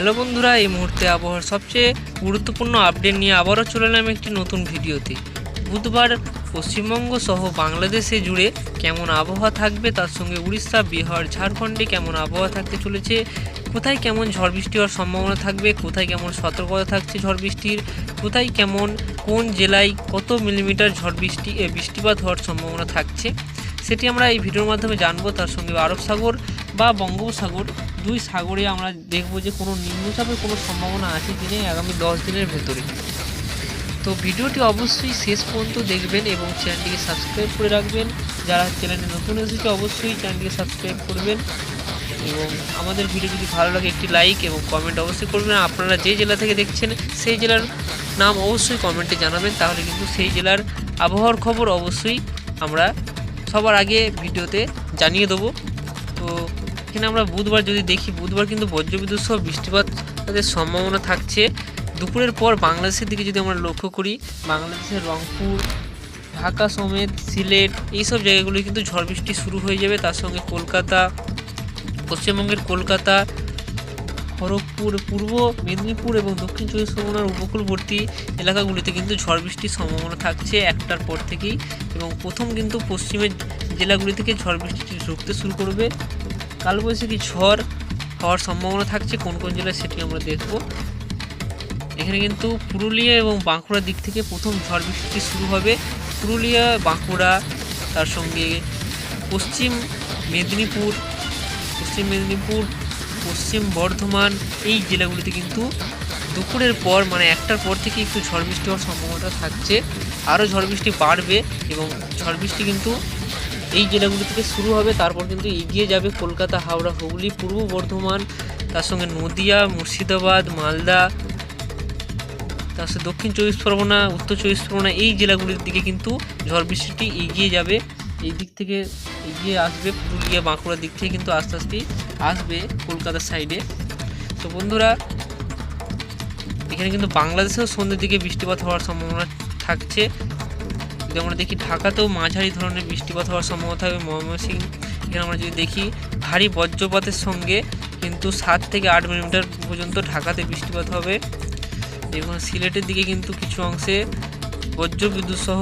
Hello বন্ধুরা, এই মুহূর্তে আবহাওয়ার সবচেয়ে গুরুত্বপূর্ণ আপডেট নিয়ে আবারও চলে এলাম একটি নতুন ভিডিওতে। বুধবার পশ্চিমবঙ্গ সহ বাংলাদেশে জুড়ে কেমন আবহাওয়া থাকবে, তার সঙ্গে উড়িষ্যা, বিহার, ঝাড়খণ্ডে কেমন আবহাওয়া থাকতে চলেছে, কোথায় কেমন ঝড় বৃষ্টি হওয়ার সম্ভাবনা থাকবে, কোথায় কেমন সতর্কতা থাকছে ঝড় বৃষ্টির, কোথায় কেমন, কোন জেলায় কত মিলিমিটার ঝড় বৃষ্টি বৃষ্টিপাত হওয়ার সম্ভাবনা থাকছে, সেটি আমরা এই ভিডিওর মাধ্যমে জানব। তার সঙ্গে আরব সাগর বা বঙ্গোপসাগর, দুই সাগরে আমরা দেখব যে কোনো নিম্নচাপের কোনো সম্ভাবনা আছে কি নেই আগামী দশ দিনের ভেতরে। তো ভিডিওটি অবশ্যই শেষ পর্যন্ত দেখবেন এবং চ্যানেলটিকে সাবস্ক্রাইব করে রাখবেন। যারা চ্যানেলে নতুন এসেছে অবশ্যই চ্যানেলটিকে সাবস্ক্রাইব করবেন এবং আমাদের ভিডিও যদি ভালো লাগে একটি লাইক এবং কমেন্ট অবশ্যই করবেন। আপনারা যে জেলা থেকে দেখছেন সেই জেলার নাম অবশ্যই কমেন্টে জানাবেন। তাহলে কিন্তু সেই জেলার আবহাওয়ার খবর অবশ্যই আমরা সবার আগে ভিডিওতে জানিয়ে দেবো। তো এখানে আমরা বুধবার যদি দেখি, বুধবার কিন্তু বজ্রবিদ্যুৎ সহ বৃষ্টিপাত তাদের সম্ভাবনা থাকছে। দুপুরের পর বাংলাদেশের দিকে যদি আমরা লক্ষ্য করি, বাংলাদেশের রংপুর, ঢাকা সমেত সিলেট, এইসব জায়গাগুলো কিন্তু ঝড় বৃষ্টি শুরু হয়ে যাবে। তার সঙ্গে কলকাতা, পশ্চিমবঙ্গের কলকাতা, খড়গপুর, পূর্ব মেদিনীপুর এবং দক্ষিণ চব্বিশ পরগনার উপকূলবর্তী এলাকাগুলিতে কিন্তু ঝড় বৃষ্টির সম্ভাবনা থাকছে একটার পর থেকেই এবং প্রথম কিন্তু পশ্চিমের জেলাগুলি থেকে ঝড় বৃষ্টি ঢুকতে শুরু করবে। কালবৈশাখী ঝড় হওয়ার সম্ভাবনা থাকছে। কোন কোন জেলায় সেটি আমরা দেখব। এখানে কিন্তু পুরুলিয়া এবং বাঁকুড়ার দিক থেকে প্রথম ঝড় বৃষ্টি শুরু হবে। পুরুলিয়া, বাঁকুড়া, তার সঙ্গে পশ্চিম মেদিনীপুর পশ্চিম মেদিনীপুর, পশ্চিম বর্ধমান, এই জেলাগুলিতে কিন্তু দুপুরের পর মানে একটার পর থেকে একটু ঝড় বৃষ্টি হওয়ার সম্ভাবনা থাকছে। আরও ঝড় বৃষ্টি বাড়বে এবং ঝড় বৃষ্টি কিন্তু এই জেলাগুলি থেকে শুরু হবে, তারপর কিন্তু এগিয়ে যাবে কলকাতা, হাওড়া, হুগলি, পূর্ব বর্ধমান, তার সঙ্গে নদিয়া, মুর্শিদাবাদ, মালদা, তার সাথে দক্ষিণ চব্বিশ পরগনা, উত্তর চব্বিশ পরগনা, এই জেলাগুলির দিকে কিন্তু ঝড় বৃষ্টিটি এগিয়ে যাবে। এই দিক থেকে এগিয়ে আসবে পুরুলিয়া, বাঁকুড়ার দিক থেকে কিন্তু আস্তে আস্তে আসবে কলকাতার সাইডে তো বন্ধুরা, এখানে কিন্তু বাংলাদেশেও সন্ধ্যের দিকে বৃষ্টিপাত হওয়ার সম্ভাবনা থাকছে। আমরা দেখি ঢাকাতেও মাঝারি ধরনের বৃষ্টিপাত হওয়ার সম্ভাবনা থাকবে ময়মনসিংহ। এখানে আমরা যদি দেখি, ভারী বজ্রপাতের সঙ্গে কিন্তু সাত থেকে আট মিলিমিটার পর্যন্ত ঢাকাতে বৃষ্টিপাত হবে এবং সিলেটের দিকে কিন্তু কিছু অংশে বজ্র বিদ্যুৎ সহ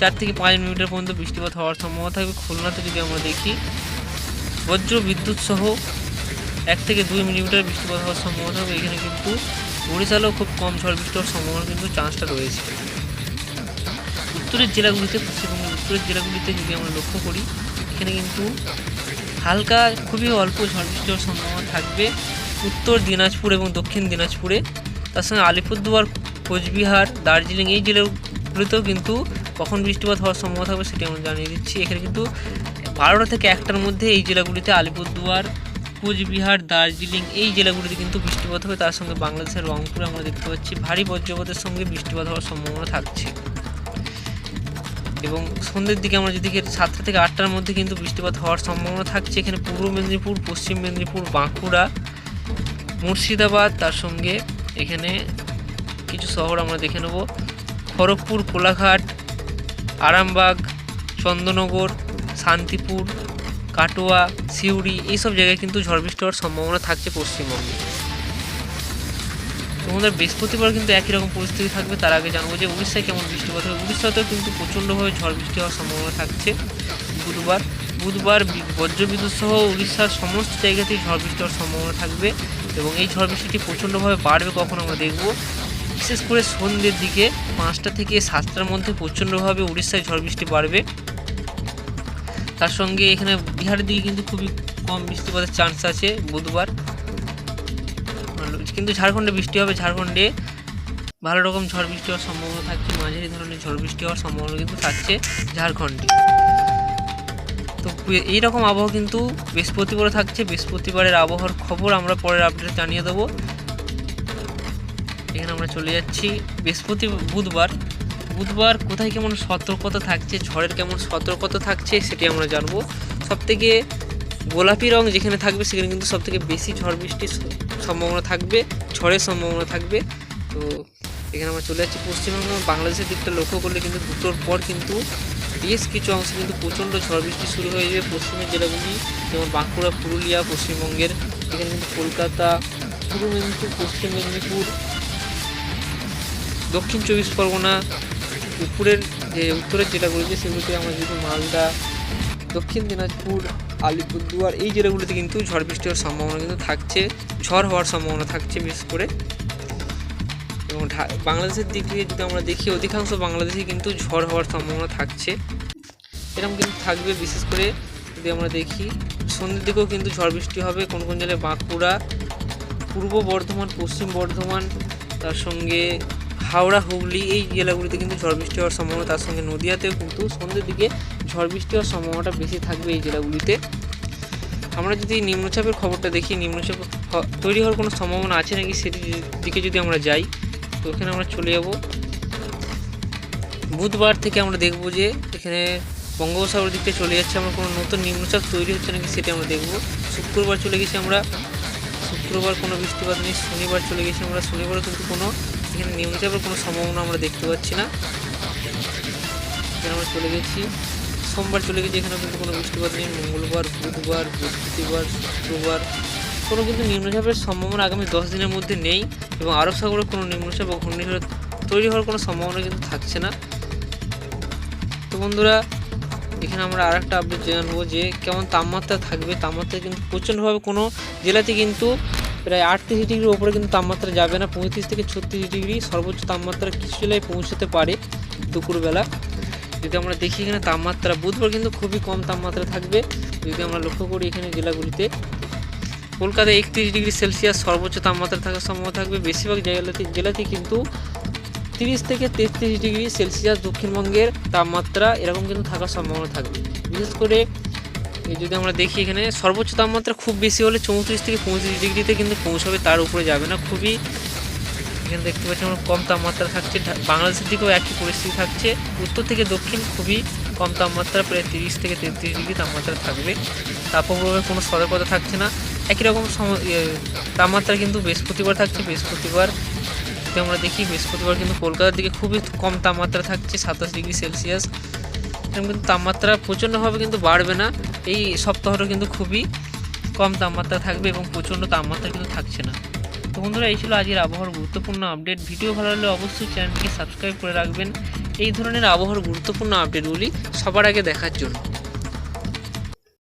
চার থেকে পাঁচ মিলিমিটার পর্যন্ত বৃষ্টিপাত হওয়ার সম্ভাবনা থাকবে। খুলনাতে যদি আমরা দেখি বজ্র বিদ্যুৎ সহ এক থেকে দুই মিলিমিটার বৃষ্টিপাত হওয়ার সম্ভাবনা থাকবে। এখানে কিন্তু উড়িষ্যালেও খুব কম ঝড় বৃষ্টি হওয়ার সম্ভাবনা কিন্তু চান্সটা রয়েছে। উত্তরের জেলাগুলিতে, পশ্চিমবঙ্গের উত্তরের জেলাগুলিতে যদি আমরা লক্ষ্য করি, এখানে কিন্তু হালকা, খুবই অল্প ঝড় বৃষ্টি হওয়ার সম্ভাবনা থাকবে উত্তর দিনাজপুর এবং দক্ষিণ দিনাজপুরে। তার সঙ্গে আলিপুরদুয়ার, কোচবিহার, দার্জিলিং এই জেলাগুলিতেও কিন্তু কখন বৃষ্টিপাত হওয়ার সম্ভাবনা থাকবে সেটি আমরা জানিয়ে দিচ্ছি। এখানে কিন্তু বারোটা থেকে একটার মধ্যে এই জেলাগুলিতে আলিপুরদুয়ার, কোচবিহার, দার্জিলিং এই জেলাগুলিতে কিন্তু বৃষ্টিপাত হবে। তার সঙ্গে বাংলাদেশের রংপুরে আমরা দেখতে পাচ্ছি ভারী বজ্রপাতের সঙ্গে বৃষ্টিপাত হওয়ার সম্ভাবনা থাকছে। এবং সন্ধ্যের দিকে আমরা যদি সাতটা থেকে আটটার মধ্যে কিন্তু বৃষ্টিপাত হওয়ার সম্ভাবনা থাকছে। এখানে পূর্ব মেদিনীপুর, পশ্চিম মেদিনীপুর, বাঁকুড়া, মুর্শিদাবাদ, তার সঙ্গে এখানে কিছু শহর আমরা দেখে নেব। খড়গপুর, কোলাঘাট, আরামবাগ, চন্দননগর, শান্তিপুর, কাটোয়া, সিউড়ি, এইসব জায়গায় কিন্তু ঝড় বৃষ্টি হওয়ার সম্ভাবনা থাকছে পশ্চিমবঙ্গে। তোমাদের বৃহস্পতিবার কিন্তু একই রকম পরিস্থিতি থাকবে, তার আগে জানব যে উড়িষ্যায় কেমন বৃষ্টিপাত হবে। উড়িষ্যাতেও কিন্তু প্রচণ্ডভাবে ঝড় বৃষ্টি হওয়ার সম্ভাবনা থাকছে। বুধবার বুধবার বজ্রবিদ্যুৎ সহ উড়িষ্যার সমস্ত জায়গাতেই ঝড় বৃষ্টি হওয়ার সম্ভাবনা থাকবে এবং এই ঝড় বৃষ্টিটি প্রচণ্ডভাবে বাড়বে কখন আমরা দেখব। বিশেষ করে সন্ধ্যের দিকে পাঁচটা থেকে সাতটার মধ্যে প্রচণ্ডভাবে উড়িষ্যায় ঝড় বৃষ্টি বাড়বে। তার সঙ্গে এখানে বিহারের দিকে কিন্তু খুবই কম বৃষ্টিপাতের চান্স আছে বুধবার। কিন্তু ঝাড়খণ্ডে বৃষ্টি হবে, ঝাড়খণ্ডে ভালো রকম ঝড় বৃষ্টি হওয়ার সম্ভাবনা থাকছে, মাঝারি ধরনের ঝড় বৃষ্টি হওয়ার সম্ভাবনা কিন্তু থাকছে ঝাড়খণ্ডে। তো এইরকম আবহাওয়া কিন্তু বৃহস্পতিবারও থাকছে, বৃহস্পতিবারের আবহাওয়ার খবর আমরা পরের আপডেটে জানিয়ে দেবো। এখানে আমরা চলে যাচ্ছি, বৃহস্পতি, বুধবার। বুধবার কোথায় কেমন সতর্কতা থাকছে, ঝড়ের কেমন সতর্কতা থাকছে সেটি আমরা জানব। সবথেকে গোলাপি রং যেখানে থাকবে সেখানে কিন্তু সবথেকে বেশি ঝড় বৃষ্টির স- সম্ভাবনা থাকবে, ঝড়ের সম্ভাবনা থাকবে। তো এখানে আমরা চলে যাচ্ছি পশ্চিমবঙ্গ, বাংলাদেশের দিকটা লক্ষ্য করলে কিন্তু দুটোর পর কিন্তু বেশ কিছু অংশে কিন্তু প্রচণ্ড ঝড় বৃষ্টি শুরু হয়ে যাবে পশ্চিমের জেলাগুলি, যেমন বাঁকুড়া, পুরুলিয়া, পশ্চিমবঙ্গের। এখানে কিন্তু কলকাতা, পূর্ব মেদিনীপুর, পশ্চিম মেদিনীপুর, দক্ষিণ চব্বিশ পরগনা, উপরের যে উত্তরের জেলাগুলিতে সেগুলিতে আমরা যদি মালদা, দক্ষিণ দিনাজপুর আলিপুরদুয়ার, এই জেলাগুলিতে কিন্তু ঝড় বৃষ্টি হওয়ার সম্ভাবনা কিন্তু থাকছে। ঝড় হওয়ার সম্ভাবনা থাকছে বিশেষ করে। এবং বাংলাদেশের দিক থেকে যদি আমরা দেখি, অধিকাংশ বাংলাদেশে কিন্তু ঝড় হওয়ার সম্ভাবনা থাকছে। এরকম কিন্তু থাকবে, বিশেষ করে যদি আমরা দেখি, সন্ধ্যের দিকেও কিন্তু ঝড় বৃষ্টি হবে। কোন কোন জেলায়? বাঁকুড়া, পূর্ব বর্ধমান, পশ্চিম বর্ধমান, তার সঙ্গে হাওড়া, হুগলি, এই জেলাগুলিতে কিন্তু ঝড় বৃষ্টি হওয়ার সম্ভাবনা, তার সঙ্গে নদিয়াতেও কিন্তু সন্ধ্যের দিকে ঝড় বৃষ্টি হওয়ার সম্ভাবনাটা বেশি থাকবে এই জেলাগুলিতে। আমরা যদি নিম্নচাপের খবরটা দেখি, নিম্নচাপ তৈরি হওয়ার কোনো সম্ভাবনা আছে নাকি সেটির দিকে যদি আমরা যাই, তো ওখানে আমরা চলে যাব। বুধবার থেকে আমরা দেখব যে এখানে বঙ্গোপসাগর দিকটা চলে যাচ্ছে, আমরা কোনো নতুন নিম্নচাপ তৈরি হচ্ছে নাকি সেটি আমরা দেখব। শুক্রবার চলে গেছি আমরা, শুক্রবার কোনো বৃষ্টিপাত নেই, শনিবার চলে গেছি আমরা, শনিবারও কিন্তু কোনো, এখানে নিম্নচাপের কোনো সম্ভাবনা আমরা দেখতে পাচ্ছি না। এখানে আমরা চলে গেছি। সোমবার চলে গেছি, এখানেও কিন্তু কোনো বৃষ্টিপাত নেই, মঙ্গলবার, বুধবার, বৃহস্পতিবার, শুক্রবার, কোনো কিন্তু নিম্নচাপের সম্ভাবনা আগামী দশ দিনের মধ্যে নেই এবং আরব সাগরে কোনো নিম্নচাপ বা ঘূর্ণিঝড় তৈরি হওয়ার কোনো সম্ভাবনা কিন্তু থাকছে না। তো বন্ধুরা, এখানে আমরা আর একটা আপডেট জানব যে কেমন তাপমাত্রা থাকবে। তাপমাত্রা কিন্তু প্রচণ্ডভাবে কোনো জেলাতে কিন্তু প্রায় আটত্রিশ ডিগ্রির ওপরে কিন্তু তাপমাত্রা যাবে না, পঁয়ত্রিশ থেকে ছত্রিশ ডিগ্রি সর্বোচ্চ তাপমাত্রা কিছু জেলায় পৌঁছতে পারে দুপুরবেলা। যদি আমরা দেখি এখানে তাপমাত্রা, বুধবার কিন্তু খুবই কম তাপমাত্রা থাকবে। যদি আমরা লক্ষ্য করি এখানে জেলাগুলিতে কলকাতায় একত্রিশ ডিগ্রি সেলসিয়াস সর্বোচ্চ তাপমাত্রা থাকার সম্ভাবনা থাকবে। বেশিরভাগ জেলাতে জেলাতে কিন্তু তিরিশ থেকে তেত্রিশ ডিগ্রি সেলসিয়াস দক্ষিণবঙ্গের তাপমাত্রা এরকম কিন্তু থাকার সম্ভাবনা থাকবে। বিশেষ করে যদি আমরা দেখি এখানে, সর্বোচ্চ তাপমাত্রা খুব বেশি হলে চৌত্রিশ থেকে পঁয়ত্রিশ ডিগ্রিতে কিন্তু পৌঁছাবে, তার উপরে যাবে না। খুবই এখানে দেখতে পাচ্ছি আমরা কম তাপমাত্রা থাকছে। বাংলাদেশের দিকেও একই পরিস্থিতি থাকছে। উত্তর থেকে দক্ষিণ খুবই কম তাপমাত্রা, প্রায় তিরিশ থেকে তেত্রিশ ডিগ্রি তাপমাত্রা থাকবে। তাপপ্রবাহের কোনো সতর্কতা থাকছে না। একই রকম তাপমাত্রা কিন্তু বৃহস্পতিবার থাকছে। বৃহস্পতিবার যদি আমরা দেখি, বৃহস্পতিবার কিন্তু কলকাতার দিকে খুবই কম তাপমাত্রা থাকছে, সাতাশ ডিগ্রি সেলসিয়াস। এরকম কিন্তু তাপমাত্রা প্রচণ্ডভাবে কিন্তু বাড়বে না। এই সপ্তাহটা কিন্তু খুবই কম তাপমাত্রা থাকবে এবং প্রচণ্ড তাপমাত্রা কিন্তু থাকছে না। তো বন্ধুরা, এই ছিল আজকের আবহাওয়ার গুরুত্বপূর্ণ আপডেট। ভিডিও ভালো লাগলে অবশ্যই চ্যানেলটিকে সাবস্ক্রাইব করে রাখবেন। এই ধরনের আবহাওয়ার গুরুত্বপূর্ণ আপডেটগুলি সবার আগে দেখার জন্য।